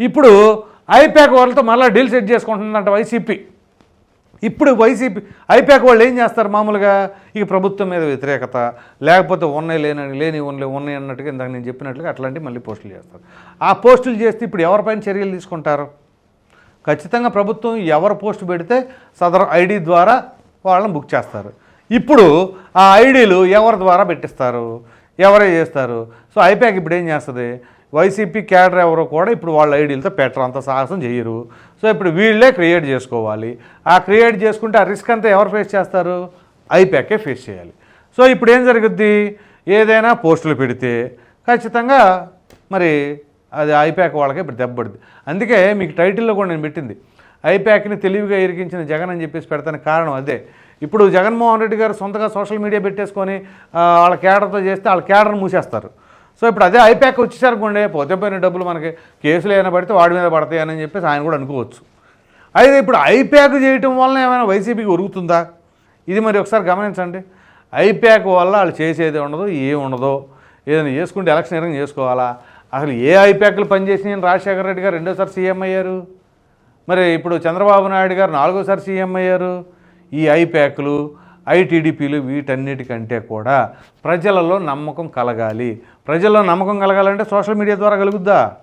ఇప్పుడు ఐప్యాక్ వాళ్ళతో మళ్ళీ డీల్ సెట్ చేసుకుంటుందంట వైసీపీ. ఇప్పుడు వైసీపీ ఐప్యాక్ వాళ్ళు ఏం చేస్తారు మామూలుగా? ఈ ప్రభుత్వం మీద వ్యతిరేకత లేకపోతే ఉన్నాయి లేని లేని ఉన్నాయి ఉన్నాయి అన్నట్టుగా ఇందాక నేను చెప్పినట్లుగా అట్లాంటివి మళ్ళీ పోస్టులు చేస్తారు. ఆ పోస్టులు చేస్తే ఇప్పుడు ఎవరిపైన చర్యలు తీసుకుంటారు? ఖచ్చితంగా ప్రభుత్వం ఎవరు పోస్ట్ పెడితే సదరు ఐడి ద్వారా వాళ్ళని బుక్ చేస్తారు. ఇప్పుడు ఆ ఐడీలు ఎవరి ద్వారా పెట్టిస్తారు? ఎవరే చేస్తారు? సో ఐప్యాక్ ఇప్పుడు ఏం చేస్తుంది? వైసీపీ క్యాడర్ ఎవరో కూడా ఇప్పుడు వాళ్ళ ఐడీలతో పెట్టరంత సాహసం చేయరు. సో ఇప్పుడు వీళ్ళే క్రియేట్ చేసుకోవాలి. ఆ క్రియేట్ చేసుకుంటే ఆ రిస్క్ అంతా ఎవరు ఫేస్ చేస్తారు? ఐప్యాకే ఫేస్ చేయాలి. సో ఇప్పుడు ఏం జరుగుద్ది? ఏదైనా పోస్టులు పెడితే ఖచ్చితంగా మరి అది ఐప్యాక్ వాళ్ళకి ఇప్పుడు దెబ్బపడుద్ది అందుకే మీకు టైటిల్లో కూడా నేను పెట్టింది. ఐప్యాక్ని తెలివిగా ఇరికించిన జగన్ అని చెప్పేసి పెడతానికి కారణం అదే. ఇప్పుడు జగన్మోహన్ రెడ్డి గారు సొంతగా సోషల్ మీడియా పెట్టేసుకొని వాళ్ళ కేడర్తో చేస్తే వాళ్ళ కేడర్ని మూసేస్తారు. సో ఇప్పుడు అదే ఐప్యాక్ వచ్చేసరికి పోతే పోయిన డబ్బులు మనకి కేసులు ఏమైనా పడితే వాడి మీద పడతాయని చెప్పేసి ఆయన కూడా అనుకోవచ్చు. అయితే ఇప్పుడు ఐప్యాక్ చేయటం వలన ఏమైనా వైసీపీకి ఉరుగుతుందా ఇది మరి ఒకసారి గమనించండి. ఐప్యాక్ వల్ల వాళ్ళు చేసేది ఉండదు ఏం ఉండదు. ఏదైనా చేసుకుంటే ఎలక్షన్ ఏదైనా చేసుకోవాలా? అసలు ఏ ఐప్యాక్లు పనిచేసినాయి రాజశేఖర రెడ్డి గారు రెండోసారి సీఎం అయ్యారు? మరి ఇప్పుడు చంద్రబాబు నాయుడు గారు నాలుగోసారి సీఎం అయ్యారు? ఈ ఐప్యాక్లు ఐటీడీపీలు వీటన్నిటికంటే కూడా ప్రజలలో నమ్మకం కలగాలి. ప్రజల్లో నమ్మకం కలగాలంటే సోషల్ మీడియా ద్వారా కలుగుద్దా?